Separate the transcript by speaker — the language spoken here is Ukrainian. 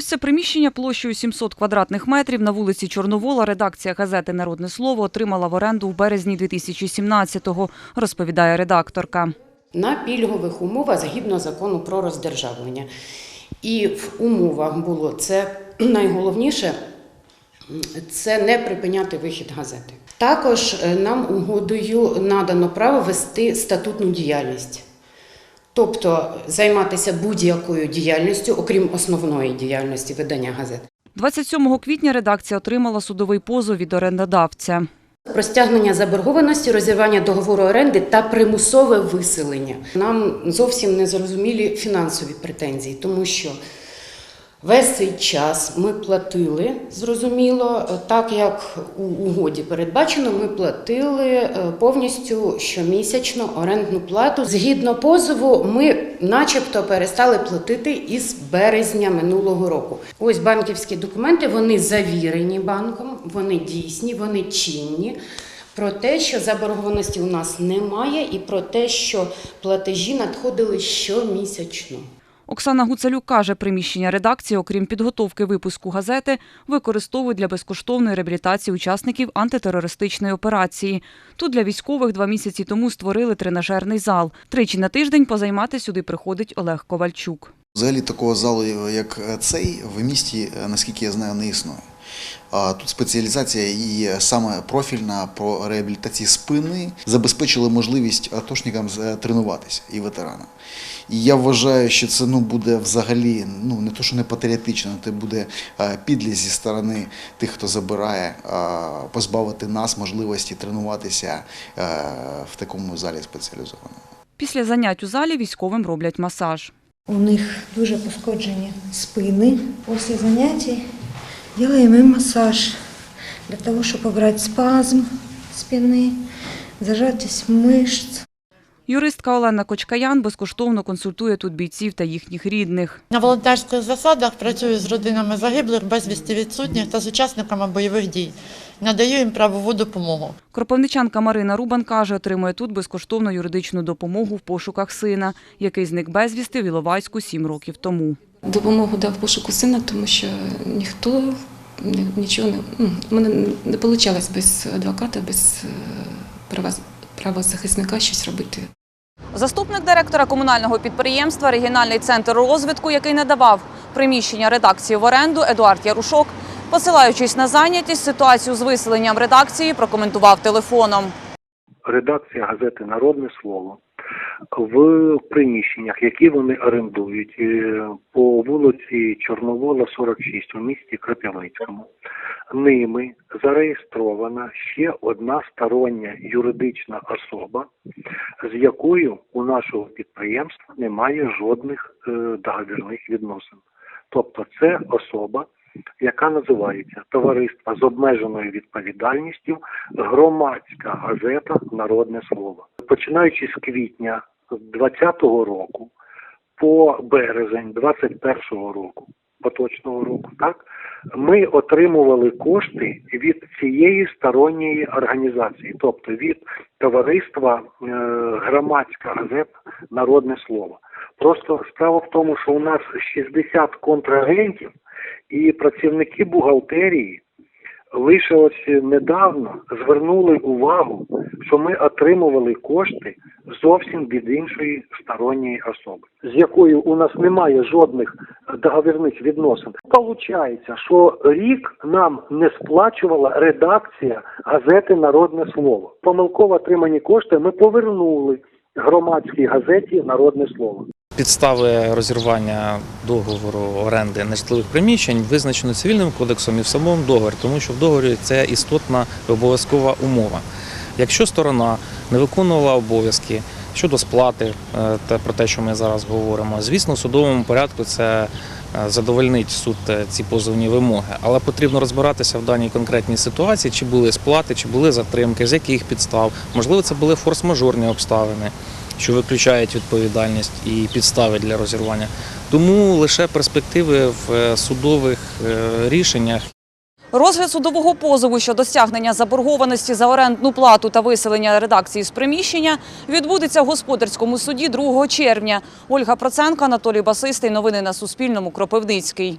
Speaker 1: Ось це приміщення площею 700 квадратних метрів на вулиці Чорновола редакція газети Народне слово отримала в оренду в березні 2017-го, розповідає редакторка.
Speaker 2: на пільгових умовах згідно закону про роздержавлення. І в умовах було це найголовніше це не припиняти вихід газети. Також е, нам угодою надано право вести статутну діяльність, тобто займатися будь-якою діяльністю, окрім основної діяльності видання газет.
Speaker 1: 27 квітня редакція отримала судовий позов від орендодавця.
Speaker 2: Про стягнення заборгованості, розірвання договору оренди та примусове виселення. Нам зовсім не зрозумілі фінансові претензії, тому що весь цей час ми платили, зрозуміло, так як у угоді передбачено, ми платили е, повністю щомісячно орендну плату. Згідно позову, ми начебто перестали платити із березня минулого року. Ось банківські документи, вони завірені банком, вони дійсні, вони чинні. Про те, що заборгованості у нас немає, і про те, що платежі надходили щомісячно.
Speaker 1: Оксана Гуцалюк каже, приміщення редакції, окрім підготовки випуску газети, використовують для безкоштовної реабілітації учасників антитерористичної операції. Тут для військових два місяці тому створили тренажерний зал. Тричі на тиждень позаймати сюди приходить Олег Ковальчук.
Speaker 3: Взагалі такого залу, як цей, в місті, наскільки я знаю, не існує. Тут спеціалізація і саме профільна по реабілітації спини забезпечили можливість атошникам тренуватися і ветеранам. І я вважаю, що це ну, буде взагалі ну, не то, що не патріотично, це буде е, підлість зі сторони тих, хто забирає, е, позбавити нас можливості тренуватися е, в такому залі спеціалізованому.
Speaker 1: Після занять у залі військовим роблять масаж.
Speaker 4: У них дуже пошкоджені спини. Після занятий робимо їм масаж для того, щоб обрати спазм спини, зажатість мишць.
Speaker 1: Юристка Олена Кочкаян безкоштовно консультує тут бійців та їхніх рідних.
Speaker 5: На волонтерських засадах працюю з родинами загиблих, безвісти відсутніх та з учасниками бойових дій. Надаю їм правову допомогу.
Speaker 1: Кропивничанка Марина Рубан каже, отримує тут безкоштовну юридичну допомогу в пошуках сина, який зник безвісти в Іловайську сім років тому.
Speaker 6: Допомогу дав пошуку сина, тому що ніхто нічого не ну, мене не вийшло без адвоката, без е, права- правозахисника щось робити.
Speaker 1: Заступник директора комунального підприємства Регіональний центр розвитку, який надавав приміщення редакції в оренду, Едуард Ярушок, посилаючись на зайнятість, ситуацію з виселенням редакції прокоментував телефоном.
Speaker 7: редакція газети Народне слово в приміщеннях, які вони орендують е, по вулиці Чорновола, 46 у місті Кропивницькому. Ними зареєстрована ще одна стороння юридична особа, з якою у нашого підприємства немає жодних е, договірних відносин. Тобто це особа, яка називається Товариство з обмеженою відповідальністю Громадська газета Народне слово. Починаючи з квітня 2020 року по березень 2021 року, поточного року, так ми отримували кошти від цієї сторонньої організації, тобто від товариства е, Громадська газета Народне слово. Просто справа в тому, що у нас 60 контрагентів і працівники бухгалтерії лише ось недавно звернули увагу, що ми отримували кошти зовсім від іншої сторонньої особи, з якою у нас немає жодних договірних відносин. Получається, що рік нам не сплачувала редакція газети Народне слово. Помилково отримані кошти ми повернули громадській газеті Народне слово.
Speaker 8: Підстави розірвання договору оренди нежитлових приміщень визначено цивільним кодексом і в самому договорі, тому що в договорі це істотна обов'язкова умова. Якщо сторона не виконувала обов'язки щодо сплати, е, те про те, що ми зараз говоримо, звісно, в судовому порядку це е, задовольнить суд е, ці позовні вимоги, але потрібно розбиратися в даній конкретній ситуації, чи були сплати, чи були затримки, з яких підстав. Можливо, це були форс-мажорні обставини що виключають відповідальність і підстави для розірвання. Тому лише перспективи в е, судових е, рішеннях
Speaker 1: Розгляд судового позову щодо стягнення заборгованості за орендну плату та виселення редакції з приміщення відбудеться в господарському суді 2 червня. Ольга Проценко, Анатолій Басистий. Новини на Суспільному. Кропивницький.